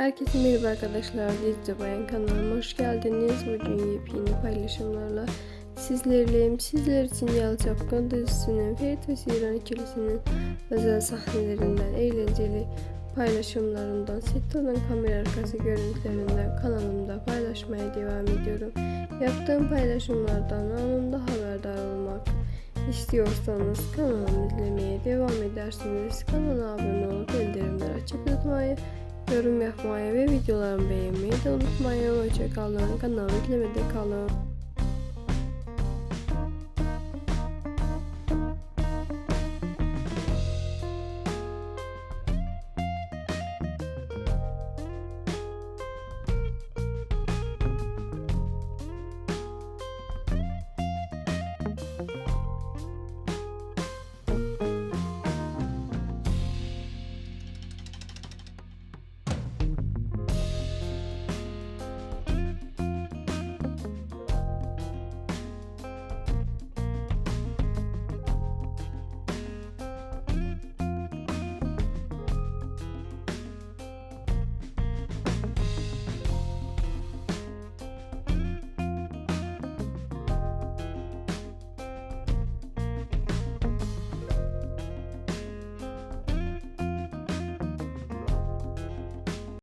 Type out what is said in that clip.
Herkese merhaba arkadaşlar. Dizce Bayan kanalıma hoş geldiniz. Bugün yepyeni paylaşımlarla sizlerleyim. Sizler için Yalı Çapkın dizisinin Ferit ve Siran ikilisinin özel sahnelerinden, eğlenceli paylaşımlarından, setlerden kamera arkası görüntülerinden kanalımda paylaşmaya devam ediyorum. Yaptığım paylaşımlardan anında haberdar olmak istiyorsanız kanalımı izlemeye devam edersiniz. Kanala abone olup yorum yapmayı ve videolarımı beğenmeyi de unutmayın. Hoşçakalın. Kanalı izlemede kalın.